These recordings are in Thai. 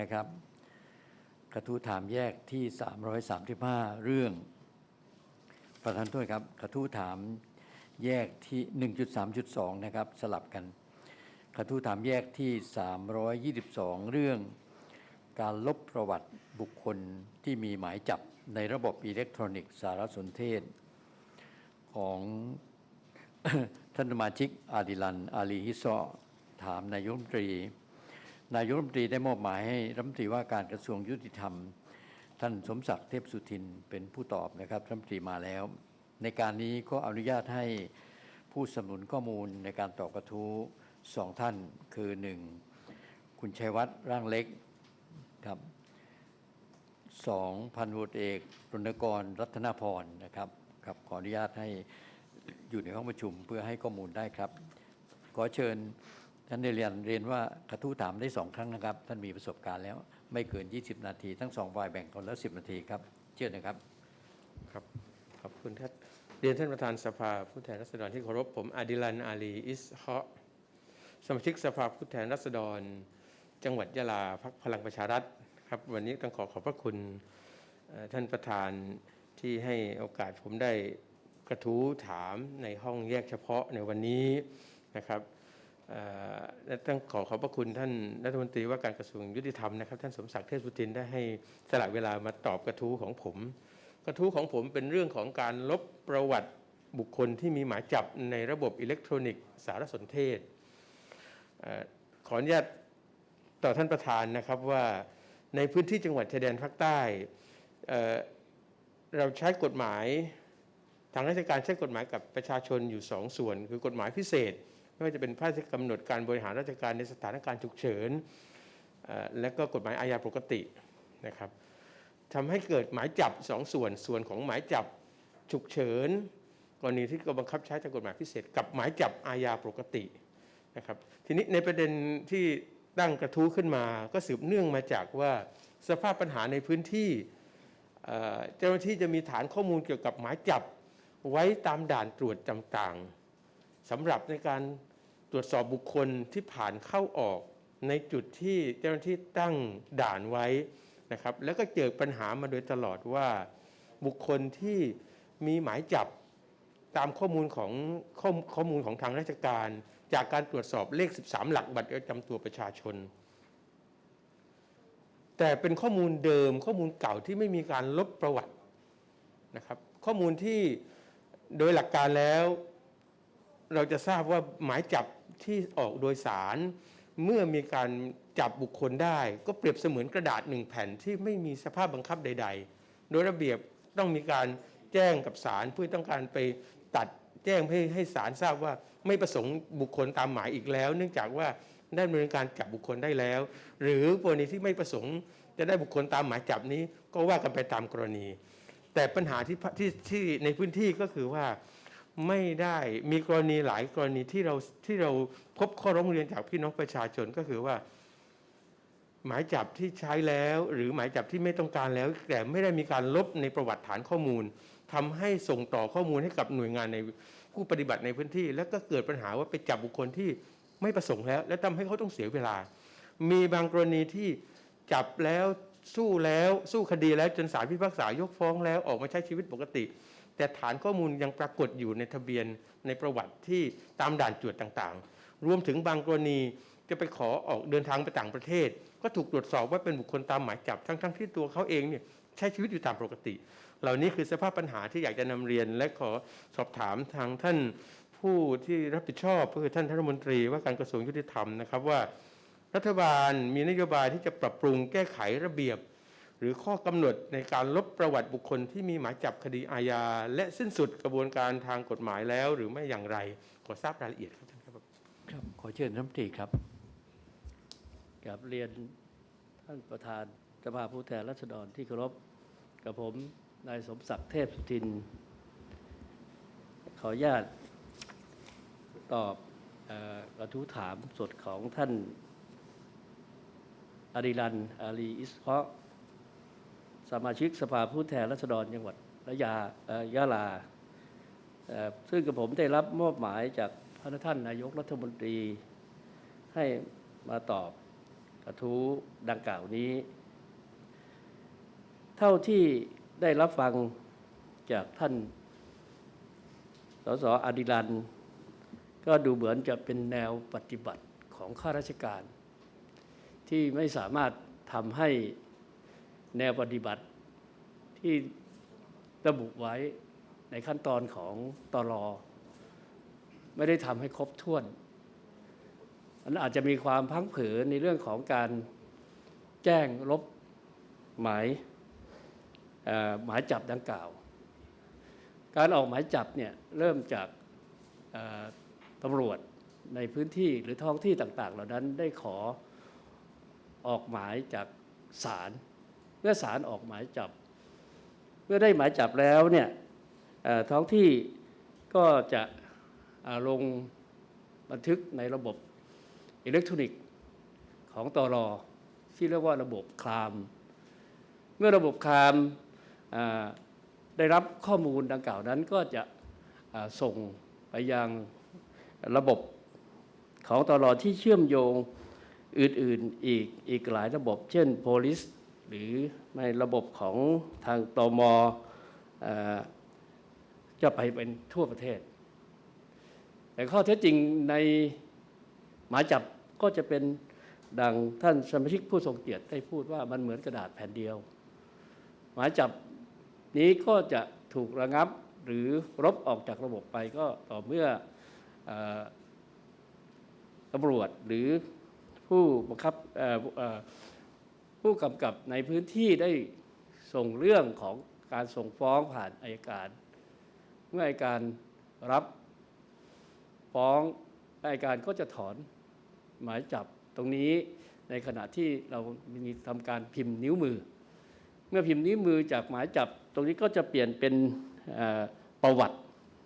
นะครับกระทู้ถามแยกที่ 335 เรื่อง ประธานโทษครับกระทู้ถามแยกที่ 1.3.2 นะครับสลับกันกระทู้ถามแยกที่ 322 เรื่อง การลบประวัติบุคคลที่มีหมายจับในระบบอิเล็กทรอนิกส์สารสนเทศ ของท่านสมาชิกอาดิลันอาลีฮิซอถามนายกรัฐมนตรี นายกรัฐมนตรีได้มอบหมายให้รัฐมนตรีว่าการกระทรวงยุติธรรม ท่านสมศักดิ์เทพสุทินเป็นผู้ตอบนะครับรัฐมนตรีมาแล้ว ในการนี้ก็อนุญาตให้ผู้สนับสนุนข้อมูลในการตอบกระทู้สองท่านคือหนึ่งคุณชัยวัฒน์ร่างเล็กครับสองพันตำรวจเอกรณกรรัตนพรนะครับครับขออนุญาตให้อยู่ในห้องประชุมเพื่อให้ข้อมูลได้ครับ ขอเชิญ ท่านได้เรียนเรียนว่ากระทู้ถามได้สองครั้งนะครับ ท่านมีประสบการณ์แล้ว ไม่เกิน 20 นาที ทั้งสองฝ่ายแบ่งคนละ 10 นาทีครับ เชิญนะครับ ครับ ขอบคุณท่านเรียนท่านประธานสภาผู้แทนราษฎรที่เคารพผมอดิลันอาลีอิสฮะสมาชิกสภาผู้แทนราษฎร จังหวัดยะลาพักพลังประชารัฐครับวันนี้ต้องขอขอบพระคุณท่านประธานที่ให้โอกาสผมได้กระทู้ถามในห้องแยกเฉพาะในวันนี้นะครับ ต้องขอขอบพระคุณท่านรัฐมนตรีว่าการกระทรวงยุติธรรมนะครับ ท่านสมศักดิ์เทพสุทินได้ให้สละเวลามาตอบกระทู้ของผม กระทู้ของผมเป็นเรื่องของการลบประวัติบุคคลที่มีหมายจับในระบบอิเล็กทรอนิกส์สารสนเทศอขออนุญาตต่อท่านประธานนะครับว่าในพื้นที่จังหวัดชายแดนภาคใต้เอ่อเราใช้กฎหมาย ทางราชการใช้กฎหมายกับประชาชนอยู่สองส่วน คือกฎหมายพิเศษ ไม่ว่าจะเป็นพระราชกำหนดการบริหารราชการในสถานการณ์ฉุกเฉินและก็กฎหมายอาญาปกตินะครับทำให้เกิดหมายจับสองส่วนส่วนของหมายจับฉุกเฉินกรณีที่ก็บังคับใช้จากกฎหมายพิเศษ กับหมายจับอาญาปกตินะครับทีนี้ในประเด็นที่ตั้งกระทู้ขึ้นมา ก็สืบเนื่องมาจากว่าสภาพปัญหาในพื้นที่เอ่อเจ้าหน้าที่จะมีฐานข้อมูลเกี่ยวกับหมายจับไว้ตามด่านตรวจต่างๆสำหรับในการ ตรวจสอบบุคคลที่ผ่านเข้าออกในจุดที่เจ้าหน้าที่ตั้งด่านไว้นะครับ แล้วก็เจอปัญหามาโดยตลอดว่าบุคคลที่มีหมายจับตามข้อมูลของข้อข้อมูลของทางราชการ จากการตรวจสอบเลข 13 หลักบัตรประจำตัวประชาชน แต่เป็นข้อมูลเดิมข้อมูลเก่าที่ไม่มีการลบประวัตินะครับ ข้อมูลที่โดยหลักการแล้ว เราจะทราบว่าหมายจับ ที่ออกโดยสารเมื่อมีการจับบุคคลได้ ก็เปรียบเสมือนกระดาษหนึ่งแผ่นที่ไม่มีสภาพบังคับใด ๆ โดยระเบียบต้องมีการแจ้งกับศาลเพื่อต้องการไปตัดแจ้งให้ให้ศาลทราบว่าไม่ประสงค์บุคคลตามหมายอีกแล้ว เนื่องจากว่าได้ดำเนินการจับบุคคลได้แล้ว หรือกรณีที่ไม่ประสงค์จะได้บุคคลตามหมายจับนี้ก็ว่ากันไปตามกรณี แต่ปัญหาที่ที่ที่ในพื้นที่ก็คือว่า ไม่ได้มีกรณีหลายกรณีที่เราที่เราพบข้อร้องเรียนจากพี่น้องประชาชนก็คือว่า หมายจับที่ใช้แล้ว หรือหมายจับที่ไม่ต้องการแล้ว แต่ไม่ได้มีการลบในประวัติฐานข้อมูลทำให้ส่งต่อข้อมูลให้กับหน่วยงานในผู้ปฏิบัติในพื้นที่ แล้วก็เกิดปัญหาว่าไปจับบุคคลที่ไม่ประสงค์แล้ว และทำให้เขาต้องเสียเวลา มีบางกรณีที่จับแล้วสู้แล้วสู้คดีแล้วจนศาลพิพากษายกฟ้องแล้วออกมาใช้ชีวิตปกติ แต่ฐานข้อมูลยังปรากฏอยู่ในทะเบียนในประวัติที่ตามด่านตรวจต่างๆ รวมถึงบางกรณีจะไปขอออกเดินทางไปต่างประเทศ ก็ถูกตรวจสอบว่าเป็นบุคคลตามหมายจับทั้งๆที่ตัวเขาเองเนี่ยใช้ชีวิตอยู่ตามปกติ เหล่านี้คือสภาพปัญหาที่อยากจะนำเรียน และขอสอบถามทางท่านผู้ที่รับผิดชอบก็คือท่านรัฐมนตรีว่าการกระทรวงยุติธรรมนะครับว่า รัฐบาลมีนโยบายที่จะปรับปรุงแก้ไขระเบียบ หรือข้อกำหนดในการลบประวัติบุคคลที่มีหมายจับคดีอาญาและสิ้นสุดกระบวนการทางกฎหมายแล้ว หรือไม่อย่างไร ขอทราบรายละเอียดครับท่านครับครับขอเชิญรัฐมนตรีครับกับเรียนท่านประธานสภาผู้แทนราษฎรที่เคารพกับผมนายสมศักดิ์เทพสุทิน ขออนุญาตตอบกระทู้ถามสดของท่านอาริลันอาลีอิสฮอก สมาชิกสภาผู้แทนราษฎรจังหวัดระยายะลา ซึ่งกับผมได้รับมอบหมายจากพระท่านนายกรัฐมนตรีให้มาตอบกระทู้ดังกล่าวนี้ เท่าที่ได้รับฟังจากท่านสสอดิรัน ก็ดูเหมือนจะเป็นแนวปฏิบัติของข้าราชการ ที่ไม่สามารถทำให้ แนวปฏิบัติที่ระบุไว้ในขั้นตอนของตรอไม่ได้ทำให้ครบถ้วนมันอาจจะมีความพังเผลอในเรื่องของการแจ้งลบหมายหมายจับดังกล่าว การออกหมายจับเนี่ยเริ่มจากตำรวจในพื้นที่หรือท้องที่ต่าง ๆ เหล่านั้นได้ขอออกหมายจากศาล เมื่อศาลออกหมายจับ เมื่อได้หมายจับแล้วเนี่ยท้องที่ก็จะลงบันทึกในระบบอิเล็กทรอนิกส์ของตอรอที่เรียกว่าระบบคลาม เมื่อระบบคลามได้รับข้อมูลดังกล่าวนั้นก็จะส่งไปยังระบบของตอรอที่เชื่อมโยงอื่น ๆ อีกอีกหลายระบบ เช่น police หรือในระบบของทางตมจะไปเป็นทั่วประเทศ แต่ข้อเท็จจริงในหมายจับก็จะเป็นดังท่านสมาชิกผู้ทรงเกียรติได้พูดว่ามันเหมือนกระดาษแผ่นเดียว หมายจับนี้ก็จะถูกระงับหรือลบออกจากระบบไปก็ต่อเมื่ออตำรวจหรือผู้บังคับ ผู้กำกับในพื้นที่ได้ส่งเรื่องของการส่งฟ้องผ่านอายการ เมื่ออายการรับฟ้องอายการก็จะถอนหมายจับตรงนี้ในขณะที่เรามีทำการพิมพ์นิ้วมือ เมื่อพิมพ์นิ้วมือจากหมายจับ ตรงนี้ก็จะเปลี่ยนเป็นประวัติ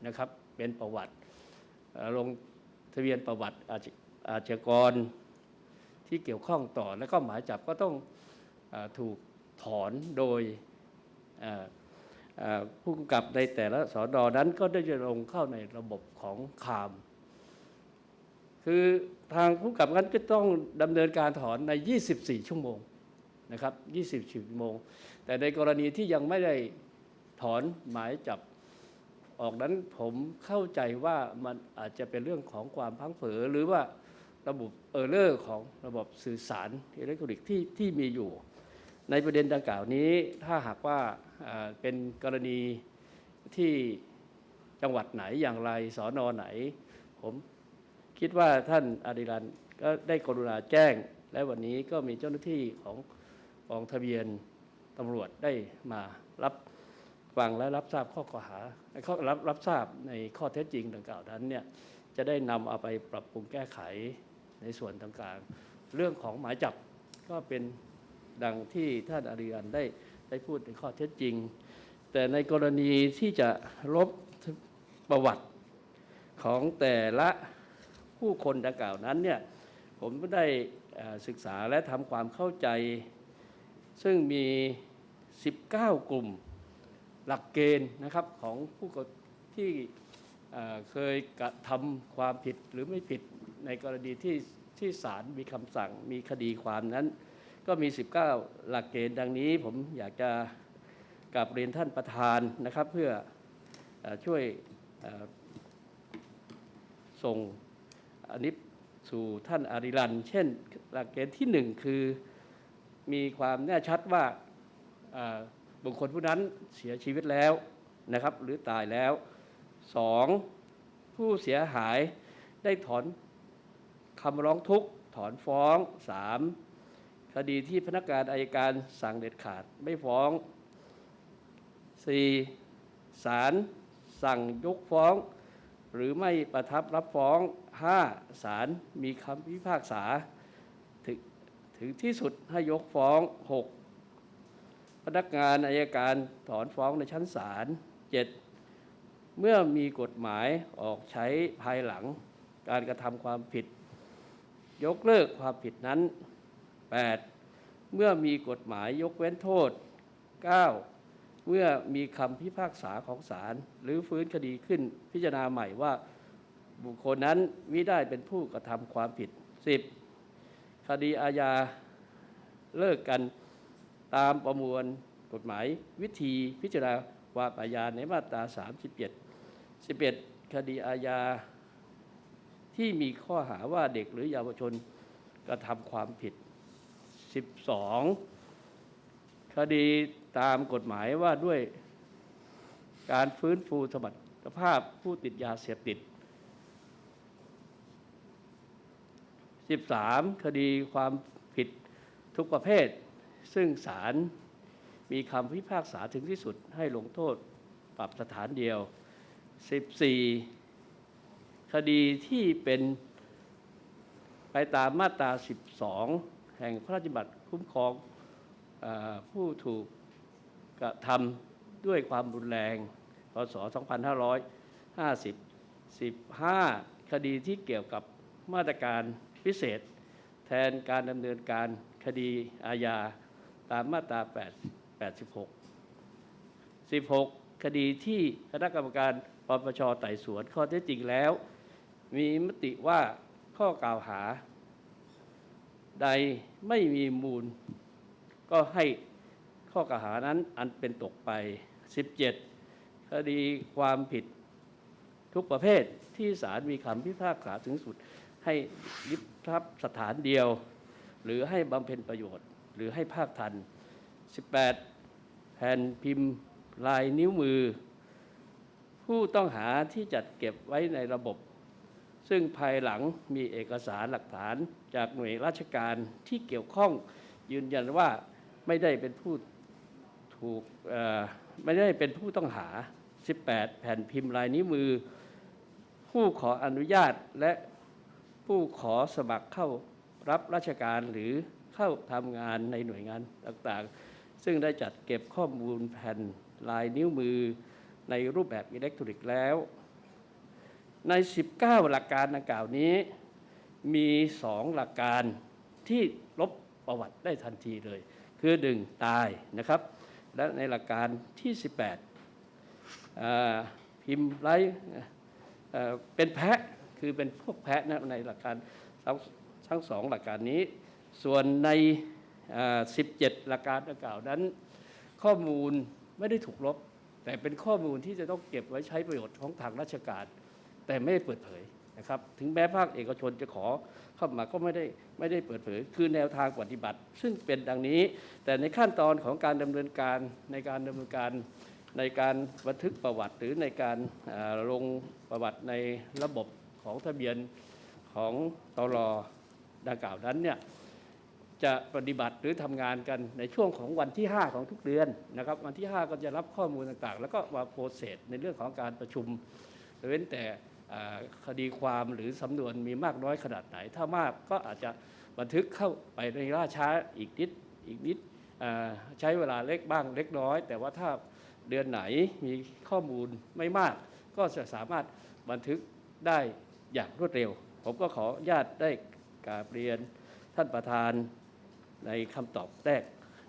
นะครับเป็นประวัติลงทะเบียนประวัติอาชอาชญากร ที่เกี่ยวข้องต่อ แล้วก็หมายจับก็ต้องอถูกถอนโดยผู้กำกับในแต่ละสอนอนั้นก็ได้จะลงเข้าในระบบของคาม คือทางผู้กำกับนั้นก็ต้องดำเนินการถอนใน 24 ชั่วโมงนะครับ24ชั่วโมง แต่ในกรณีที่ยังไม่ได้ถอนหมายจับออกนั้นผมเข้าใจว่ามันอาจจะเป็นเรื่องของความพังเผลอหรือว่า ระบบเออร์เลอร์ของระบบสื่อสารอิเล็กทรอนิกส์ที่ที่มีอยู่ ในประเด็นดังกล่าวนี้ถ้าหากว่าเป็นกรณีที่จังหวัดไหนอย่างไรสอนอไหน ผมคิดว่าท่านอดิรันก็ได้กรุณาแจ้ง และวันนี้ก็มีเจ้าหน้าที่ของกองทะเบียนตำรวจได้มารับฟังและรับทราบข้อกล่าวหาข้อรับรับทราบในข้อเท็จจริงดังกล่าวนั้นเนี่ยจะได้นำเอาไปปรับปรุงแก้ไข ในส่วนต่างๆ เรื่องของหมายจับก็เป็นดังที่ท่านอริยันได้ได้พูดในข้อเท็จจริง แต่ในกรณีที่จะลบประวัติของแต่ละผู้คนดังกล่าวนั้นเนี่ยผมได้ศึกษาและทำความเข้าใจ ซึ่งมี 19 กลุ่มหลักเกณฑ์นะครับของผู้ที่เคยกระทำความผิดหรือไม่ผิด ในกรณีที่ที่ศาลมีคำสั่งมีคดีความนั้น ก็มี 19 หลักเกณฑ์ดังนี้ ผมอยากจะกราบเรียนท่านประธานนะครับ เพื่ออช่วยส่งอันนี้สู่ท่านอาริรัน เช่น หลักเกณฑ์ที่หนึ่งคือมีความแน่ชัดว่าบุคคลผู้นั้นเสียชีวิตแล้วนะครับ หรือตายแล้วสองผู้เสียหายได้ถอน คำร้องทุกข์ถอนฟ้องสามคดีที่พนักงานอายการสั่งเด็ดขาดไม่ฟ้อง 4. ศาลสั่งยกฟ้อง หรือไม่ประทับรับฟ้อง 5. ศาลมีคำพิพากษาถึงถึงที่สุดให้ยกฟ้อง 6. พนักงานอายการถอนฟ้องในชั้นศาล 7. เมื่อมีกฎหมายออกใช้ภายหลังการกระทำความผิด ยกเลิกความผิดนั้น 8. เมื่อมีกฎหมายยกเว้นโทษ 9. เมื่อมีคำพิพากษาของศาลหรือฟื้นคดีขึ้นพิจารณาใหม่ว่าบุคคลนั้นมิได้เป็นผู้กระทำความผิด 10. คดีอาญาเลิกกันตามประมวลกฎหมายวิธีพิจารณาความอาญาในมาตรา 37 11 คดีอาญา ที่มีข้อหาว่าเด็กหรือเยาวชนกระทำความผิด 12 คดีตามกฎหมายว่าด้วยการฟื้นฟูสมรรถภาพผู้ติดยาเสพติด 13 คดีความผิดทุกประเภท ซึ่งศาลมีคำพิพากษาถึงที่สุดให้ลงโทษปรับสถานเดียว 14 คดีที่เป็นไปตามมาตรา 12 แห่งพระราชบัญญัติคุ้มครองออผู้ถูกกระทำด้วยความรุนแรง พศ 2550 15 คดีที่เกี่ยวกับมาตรการพิเศษ แทนการดำเนินการคดีอาญาตามมาตรา8 86 16 คดีที่คณะกรรมการปปชไต่สวนข้อเท็จจริงแล้ว มีมติว่าข้อกล่าวหา ใดไม่มีมูล ก็ให้ข้อกล่าวหานั้นอันเป็นตกไป 17 คดีความผิดทุกประเภทที่ศาลมีคำพิพากษาถึงสุด ให้ยึดทรัพย์สถานเดียว หรือให้บำเพ็ญประโยชน์ หรือให้ภาคทัน 18 แผ่นพิมพ์ลายนิ้วมือ ผู้ต้องหาที่จัดเก็บไว้ในระบบ ซึ่งภายหลังมีเอกสารหลักฐานจากหน่วยราชการที่เกี่ยวข้องยืนยันว่าไม่ได้เป็นผู้ถูกไม่ได้เป็นผู้ต้องหา 18 แผ่นพิมพ์ลายนิ้วมือ ผู้ขออนุญาตและผู้ขอสมัครเข้ารับราชการหรือเข้าทำงานในหน่วยงานต่างๆ ซึ่งได้จัดเก็บข้อมูลแผ่นลายนิ้วมือในรูปแบบอิเล็กทรอนิกส์แล้ว ใน 19 หลักการดังกล่าวนี้ มี2หลักการที่ลบประวัติได้ทันทีเลย คือหนึ่งตายนะครับ และในหลักการที่ 18 พิมพ์ไร้เอ่อเป็นแพะคือเป็นพวกแพะนะในหลักการทั้งสองหลักการนี้ ส่วนใน 17 หลักการดังกล่าวนั้น ข้อมูลไม่ได้ถูกลบ แต่เป็นข้อมูลที่จะต้องเก็บไว้ใช้ประโยชน์ของทางราชการ แต่ไม่ได้เปิดเผยนะครับถึงแม้ภาคเอกชนจะขอเข้ามาก็ไม่ได้ไม่ได้เปิดเผย คือแนวทางปฏิบัติ ซึ่งเป็นดังนี้ แต่ในขั้นตอนของการดำเนินการในการดำเนินการในการบันทึกประวัติหรือในการลงประวัติในระบบของทะเบียนของตรอดังกล่าวนั้นเนี่ยจะปฏิบัติหรือทำงานกันในช่วงของวันที่ 5 ของทุกเดือนนะครับ วันที่ 5 ก็จะรับข้อมูลต่างๆ แล้วก็มาโพสเซสในเรื่องของการประชุมเว้นแต่ คดีความหรือสำนวนมีมากน้อยขนาดไหน ถ้ามากก็อาจจะบันทึกเข้าไปในล่าช้าอีกนิดอีกนิดใช้เวลาเล็กบ้างเล็กน้อย แต่ว่าถ้าเดือนไหนมีข้อมูลไม่มาก ก็จะสามารถบันทึกได้อย่างรวดเร็ว ผมก็ขอญาตได้กราบเรียนท่านประธานในคำตอบแรก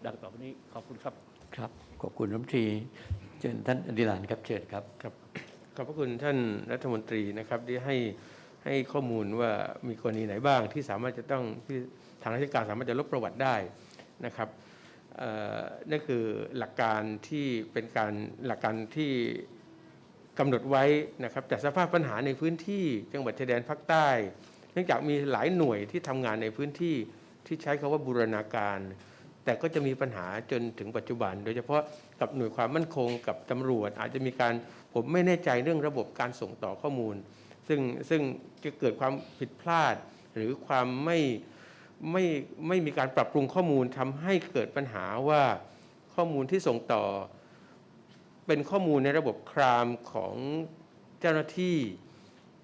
ดังต่อไปนี้ขอบคุณครับ ครับ ขอบคุณรัฐมนตรีเชิญท่านอดิลานครับเชิญครับครับ ขอบพระคุณท่านรัฐมนตรีนะครับที่ให้ให้ข้อมูลว่ามีกรณีไหนบ้างที่สามารถจะต้องที่ทางราชการสามารถจะลบประวัติได้นะครับนั่นคือหลักการที่เป็นการหลักการที่กำหนดไว้นะครับแต่สภาพปัญหาในพื้นที่จังหวัดชายแดนภาคใต้ เนื่องจากมีหลายหน่วยที่ทำงานในพื้นที่ที่ใช้คาว่าบูรณาการ แต่ก็จะมีปัญหาจนถึงปัจจุบัน โดยเฉพาะกับหน่วยความมั่นคงกับตำรวจ อาจจะมีการ ผมไม่แน่ใจเรื่องระบบการส่งต่อข้อมูล ซึ่งซึ่งจะเกิดความผิดพลาด หรือความไม่ไม่ไม่มีการปรับปรุงข้อมูลทำให้เกิดปัญหาว่าข้อมูลที่ส่งต่อ เป็นข้อมูลในระบบครามของเจ้าหน้าที่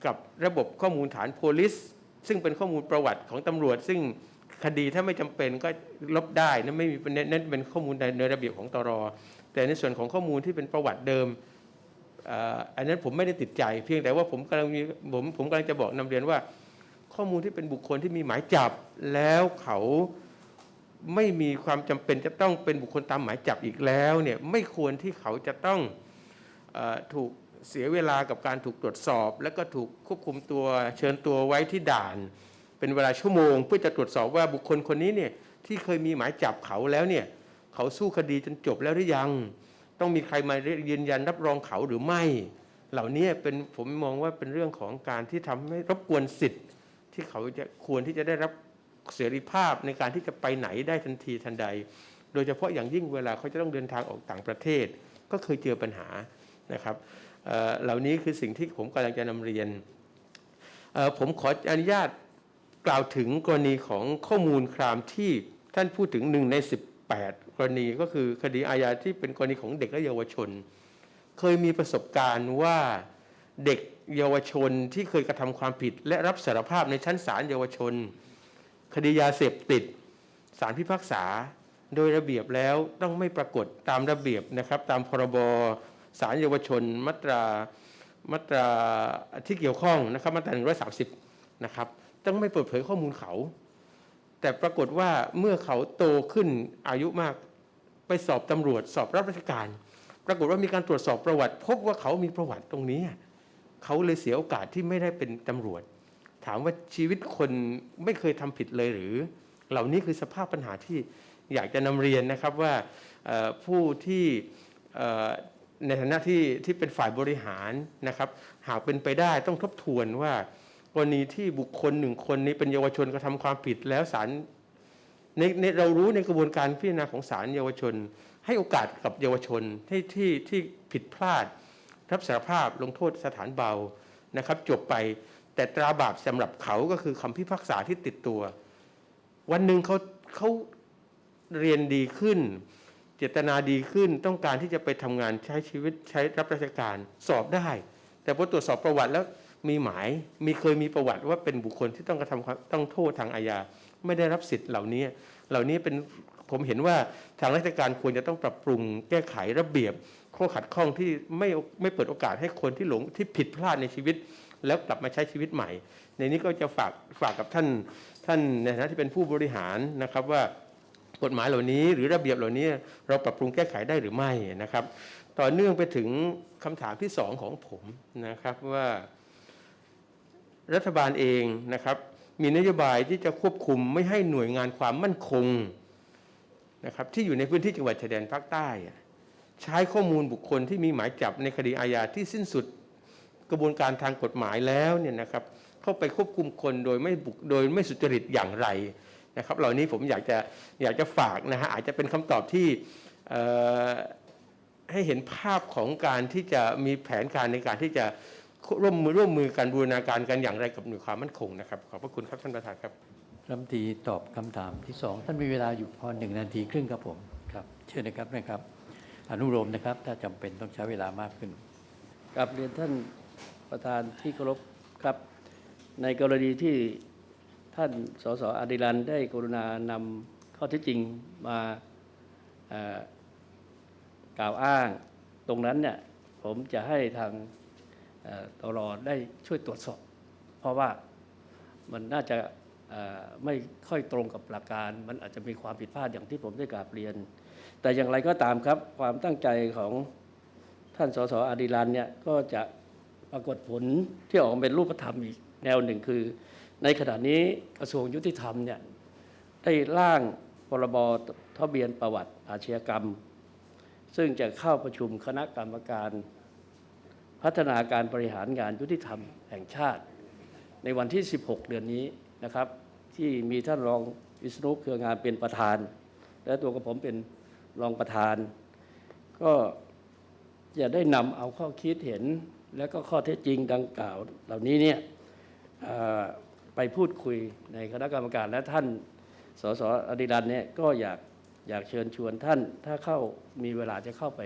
กับระบบข้อมูลฐานโพลิสซึ่งเป็นข้อมูลประวัติของตำรวจ ซึ่งคดีถ้าไม่จำเป็นก็ลบได้นั่นไม่มีนั่นเป็นข้อมูลในระเบียบของตรอแต่ในส่วนของข้อมูลที่เป็นประวัติเดิม อันนั้นผมไม่ได้ติดใจ เพียงแต่ว่าผมกำลังมีผมผมกำลังจะบอกนำเรียนว่า ข้อมูลที่เป็นบุคคลที่มีหมายจับแล้วเขาไม่มีความจำเป็นจะต้องเป็นบุคคลตามหมายจับอีกแล้วเนี่ยไม่ควรที่เขาจะต้องเอ่อถูกเสียเวลากับการถูกตรวจสอบ แล้วก็ถูกควบคุมตัวเชิญตัวไว้ที่ด่าน เป็นเวลาชั่วโมง เพื่อจะตรวจสอบว่าบุคคลคนนี้เนี่ยที่เคยมีหมายจับเขาแล้วเนี่ยเขาสู้คดีจนจบแล้วหรือยัง ต้องมีใครมายืนยันรับรองเขาหรือไม่ เหล่านี้เป็นผมมองว่าเป็นเรื่องของการที่ทำให้รบกวนสิทธิ์ ที่เขาจะควรที่จะได้รับเสรีภาพในการที่จะไปไหนได้ทันทีทันใด โดยเฉพาะอย่างยิ่งเวลาเขาจะต้องเดินทางออกต่างประเทศ ก็เคยเจอปัญหานะครับเเหล่านี้คือสิ่งที่ผมกำลังจะนำเรียน ผมขออนุญาตกล่าวถึงกรณีของข้อมูลครามที่ท่านพูดถึงหนึ่งใน 8 กรณีก็คือคดีอาญาที่เป็นกรณีของเด็กและเยาวชน เคยมีประสบการณ์ว่าเด็กเยาวชนที่เคยกระทำความผิด และรับสารภาพในชั้นศาลเยาวชน คดียาเสพติดศาลพิพากษา โดยระเบียบแล้วต้องไม่ปรากฏตามระเบียบนะครับ ตามพรบศาลเยาวชนมาตรามาตราที่เกี่ยวข้องนะครับมาตรา130นะครับต้องไม่เปิดเผยข้อมูลเขา แต่ปรากฏว่าเมื่อเขาโตขึ้นอายุมากไปสอบตำรวจสอบรับราชการ ปรากฏว่ามีการตรวจสอบประวัติ พบว่าเขามีประวัติตรงนี้ เขาเลยเสียโอกาสที่ไม่ได้เป็นตำรวจ ถามว่าชีวิตคนไม่เคยทำผิดเลยหรือ เหล่านี้คือสภาพปัญหาที่อยากจะนำเรียนนะครับว่าผู้ที่ในฐานะที่ที่เป็นฝ่ายบริหารนะครับ หากเป็นไปได้ต้องทบทวนว่า กรณีที่บุคคลหนึ่งคนนี้เป็นเยาวชนกระทำความผิดแล้วศาลในในเรารู้ในกระบวนการพิจารณาของศาลเยาวชน ให้โอกาสกับเยาวชนที่ที่ที่ผิดพลาด รับสารภาพลงโทษสถานเบานะครับ จบไปแต่ตราบาปสำหรับเขาก็คือคำพิพากษาที่ติดตัว วันหนึ่งเขาเขาเรียนดีขึ้น เจตนาดีขึ้นต้องการที่จะไปทำงานใช้ชีวิตใช้รับราชการสอบได้ แต่พอตรวจสอบประวัติแล้ว มีหมายมีเคยมีประวัติว่าเป็นบุคคลที่ต้องกระทำความต้องโทษทางอาญาไม่ได้รับสิทธิ์เหล่านี้ เหล่านี้เป็นผมเห็นว่าทางราชการควรจะต้องปรับปรุงแก้ไขระเบียบ ข้อขัดข้องที่ไม่ไม่เปิดโอกาสให้คนที่หลงที่ผิดพลาดในชีวิต แล้วกลับมาใช้ชีวิตใหม่ ในนี้ก็จะฝากฝากกับท่านท่านในฐานะที่เป็นผู้บริหารนะครับว่ากฎหมายเหล่านี้ หรือระเบียบเหล่านี้เราปรับปรุงแก้ไขได้หรือไม่นะครับ ต่อเนื่องไปถึงคำถามที่สองของผมนะครับว่า รัฐบาลเองนะครับ มีนโยบายที่จะควบคุมไม่ให้หน่วยงานความมั่นคงนะครับที่อยู่ในพื้นที่จังหวัดชายแดนภาคใต้อะใช้ข้อมูลบุคคลที่มีหมายจับในคดีอาญาที่สิ้นสุดกระบวนการทางกฎหมายแล้วเนี่ยนะครับเข้าไปควบคุมคนโดยไม่บุกโดยไม่สุจริตอย่างไรนะครับเหล่านี้ผมอยากจะอยากจะฝากนะฮะอาจจะเป็นคำตอบที่ให้เห็นภาพของการที่จะมีแผนการในการที่จะ ร่วมมือร่วมมือกันบูรณาการกันอย่างไรกับหน่วยความมั่นคงนะครับ ขอบพระคุณครับท่านประธานครับรัฐมนตรีตอบคำถามที่สองท่านมีเวลาอยู่พอหนึ่งนาทีครึ่งครับผมครับเชิญนะครับนะครับ อนุโลมนะครับ ถ้าจำเป็นต้องใช้เวลามากขึ้นกับเรียนท่านประธานที่เคารพครับ ในกรณีที่ท่านสสอดิรันได้กรุณานำข้อเท็จจริงมาเอ่อกล่าวอ้าง ตรงนั้นเนี่ยผมจะให้ทางเอ่อ ตรได้ช่วยตรวจสอบ เพราะว่ามันน่าจะไม่ค่อยตรงกับหลักการ มันอาจจะมีความผิดพลาดอย่างที่ผมได้กราบเรียน แต่อย่างไรก็ตามครับ ความตั้งใจของท่านสสอดิรันเนี่ยก็จะปรากฏผลที่ออกมาเป็นรูปธรรมอีกแนวหนึ่งคือ ในขณะนี้กระทรวงยุติธรรมเนี่ยได้ร่างพรบทะเบียนประวัติอาชญากรรม ซึ่งจะเข้าประชุมคณะกรรมการ พัฒนาการบริหารงานยุติธรรมแห่งชาติ ในวันที่ 16 เดือนนี้นะครับ ที่มีท่านรองวิษณุเครืองานเป็นประธาน และตัวกับผมเป็นรองประธาน ก็จะได้นำเอาข้อคิดเห็น และก็ข้อเท็จจริงดังกล่าว เหล่านี้เนี่ยไปพูดคุยในคณะกรรมการและท่านสสอดิรันเนี่ยก็อยากอยากเชิญชวนท่านถ้าเข้ามีเวลาจะเข้าไป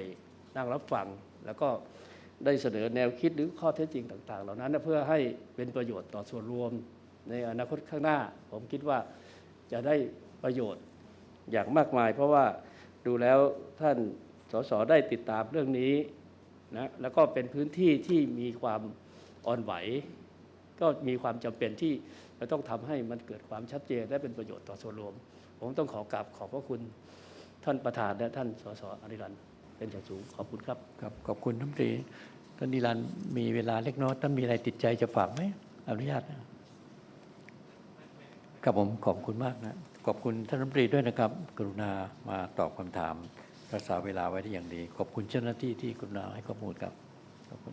นั่งรับฟัง แล้วก็ ได้เสนอแนวคิดหรือข้อเท็จจริงต่าง ๆ เหล่านั้น เพื่อให้เป็นประโยชน์ต่อส่วนรวม ในอนาคตข้างหน้า ผมคิดว่าจะได้ประโยชน์อย่างมากมาย เพราะว่าดูแล้วท่านสสได้ติดตามเรื่องนี้นะแล้วก็เป็นพื้นที่ที่มีความอ่อนไหว ก็มีความจำเป็นที่จะต้องทำให้มันเกิดความชัดเจนและเป็นประโยชน์ต่อส่วนรวม ผมต้องขอกราบขอบพระคุณท่านประธานและท่านสสอนิรันดร์ เป็นอย่างสูงขอบคุณครับครับขอบคุณท่านรัฐมนตรีท่านนิรันดร์มีเวลาเล็กน้อยท่านมีอะไรติดใจจะฝากไหมอนุญาตนะครับผมขอบคุณมากนะขอบคุณท่านรัฐมนตรีด้วยนะครับ กรุณามาตอบคำถามรักษาเวลาไว้ได้อย่างดี ขอบคุณเจ้าหน้าที่ที่กรุณาให้ข้อมูลครับ